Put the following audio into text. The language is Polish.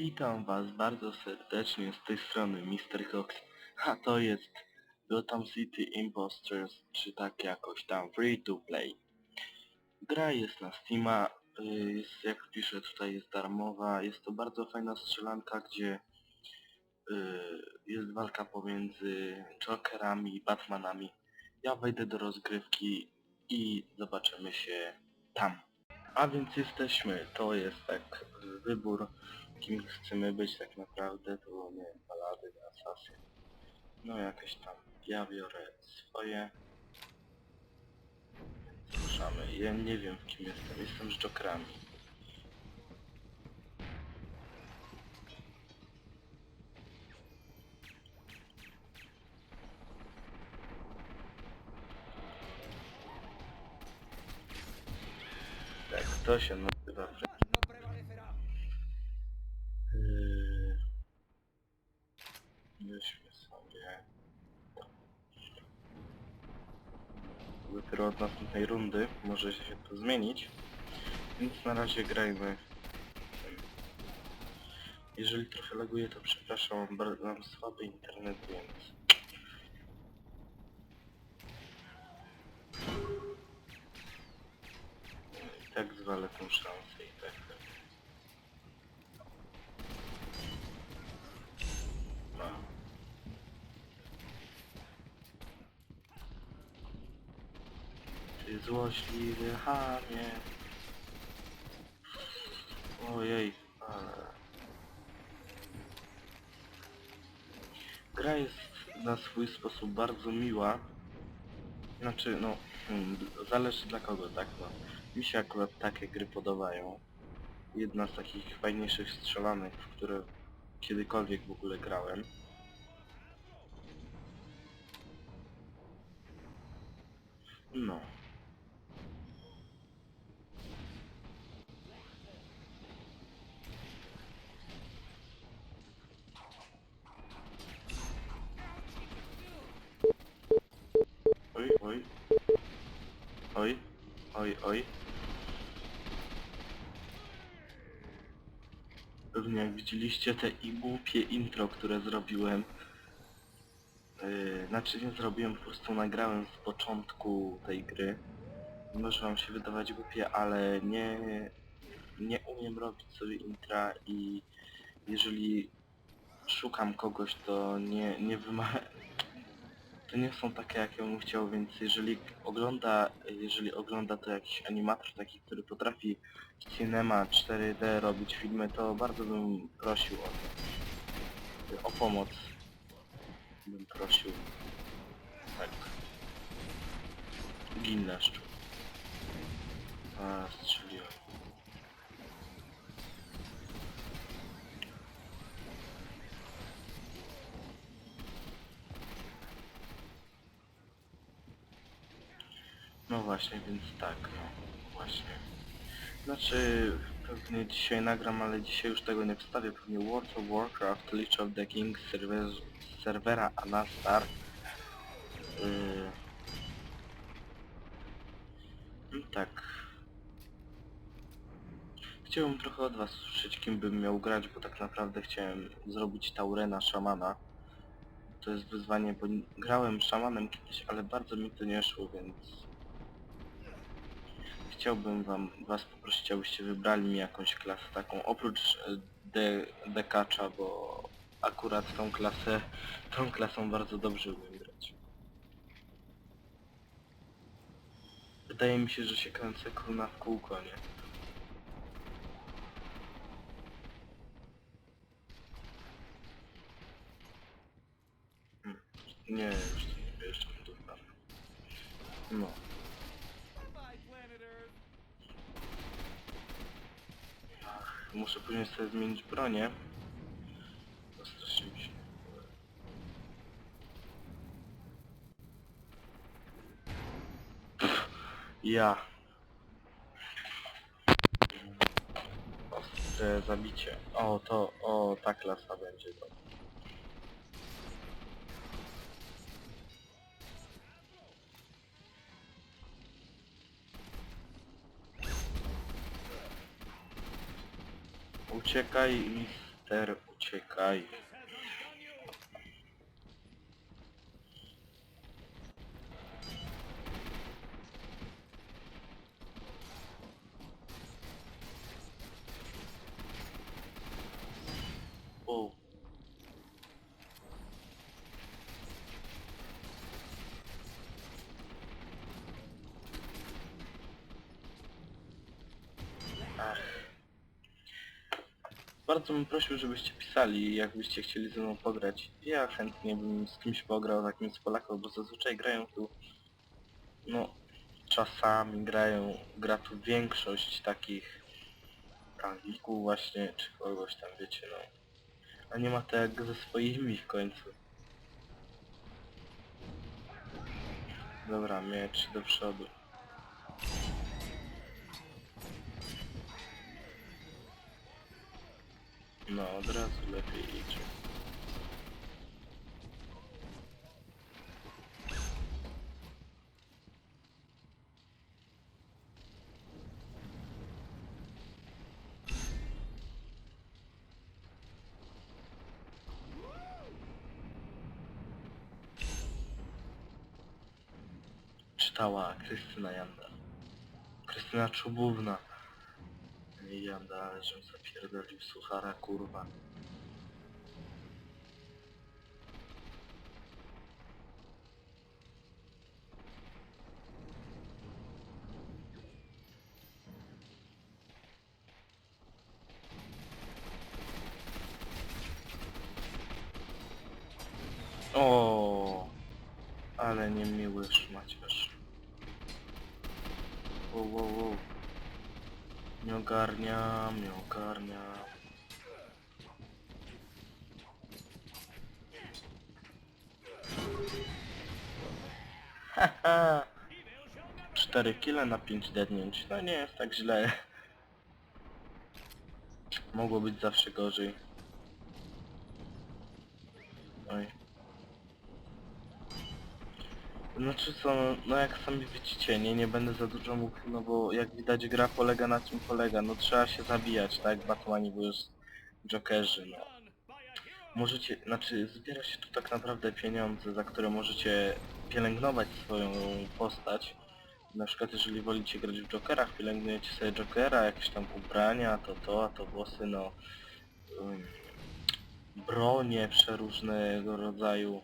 Witam Was bardzo serdecznie z tej strony Mr. Cox, a to jest Gotham City Imposters, czy tak jakoś tam free to play. Gra jest na Steama, y, jest, jak piszę tutaj jest darmowa, jest to bardzo fajna strzelanka, gdzie y, jest walka pomiędzy Jokerami i Batmanami. Ja wejdę do rozgrywki i zobaczymy się tam. A więc jesteśmy, to jest tak wybór, kim chcemy być tak naprawdę, to nie wiem, balady, asasy. No jakieś tam, ja biorę swoje. Ruszamy. Ja nie wiem w kim jestem, jestem z Jokerami. Tak, to się Weźmy sobie. Dopiero od następnej rundy może się to zmienić. Więc na razie grajmy. Jeżeli trochę laguje to przepraszam, mam, słaby internet, więc... Tak zwalę tą szansę i tak dalej. No. Ty złośliwy chamie. Ojej, ale... Gra jest na swój sposób bardzo miła. Znaczy, no, hmm, zależy dla kogo, tak no. Mi się akurat takie gry podobają. Jedna z takich fajniejszych strzelanek, w które kiedykolwiek w ogóle grałem. No. Oj, oj. Oj, oj, oj. Pewnie jak widzieliście te i głupie intro, które zrobiłem. Yy, znaczy nie zrobiłem, po prostu nagrałem z początku tej gry. Może wam się wydawać głupie, ale nie, nie umiem robić sobie intra i jeżeli szukam kogoś, to nie, nie wymaga... To nie są takie, jak ja bym chciał, więc jeżeli ogląda, jeżeli ogląda to jakiś animator taki, który potrafi cinema 4D robić filmy, to bardzo bym prosił o. O pomoc. Bym prosił. Tak. Gin leszczu. A, strzeliłem. No właśnie, więc tak, no właśnie. Znaczy, pewnie dzisiaj nagram, ale dzisiaj już tego nie wstawię. Pewnie World of Warcraft, Lich of the King, serwer, serwera Anastar. Yy... No tak. Chciałbym trochę od was usłyszeć, kim bym miał grać, bo tak naprawdę chciałem zrobić Taurena Szamana. To jest wyzwanie, bo grałem szamanem kiedyś, ale bardzo mi to nie szło, więc chciałbym wam was poprosić, abyście wybrali mi jakąś klasę taką, oprócz e, de, dekacza, bo akurat tą klasę, tą klasą bardzo dobrze umiem grać. Wydaje mi się, że się kręcę kurna w kółko, nie? Hmm. Nie, już nie tu tam. No. Muszę później sobie zmienić bronię. Mi się... Ja. Ostre zabicie. O, to, o, ta klasa będzie to. Uciekaj i Ester, uciekaj. O. Ach. Bardzo bym prosił, żebyście pisali, jakbyście chcieli ze mną pograć. Ja chętnie bym z kimś pograł, takim z Polaków, bo zazwyczaj grają tu... No, czasami grają, gra tu większość takich Anglików właśnie, czy kogoś tam, wiecie, no. A nie ma to jak ze swoimi w końcu. Dobra, miecz do przodu. No, od razu lepiej idzie. Czytała Krystyna Janda. Krystyna Czubówna. Janda, ale żem zapierdolił suchara, kurwa. O, ale niemiły szmaciarz. Wow, wow, wow. Nie ogarniam, nie ogarniam. Haha. 4 kile na 5 dednięć. No nie jest tak źle. Mogło być zawsze gorzej. Oj. Znaczy co, no, no jak sami widzicie, nie, nie będę za dużo mówił, no bo jak widać gra polega na czym polega, no trzeba się zabijać, tak, Batmani, bo już Jokerzy, no. Możecie, znaczy zbiera się tu tak naprawdę pieniądze, za które możecie pielęgnować swoją postać. Na przykład jeżeli wolicie grać w Jokerach, pielęgnujecie sobie Jokera, jakieś tam ubrania, to to, a to włosy, no... Um, bronie przeróżnego rodzaju.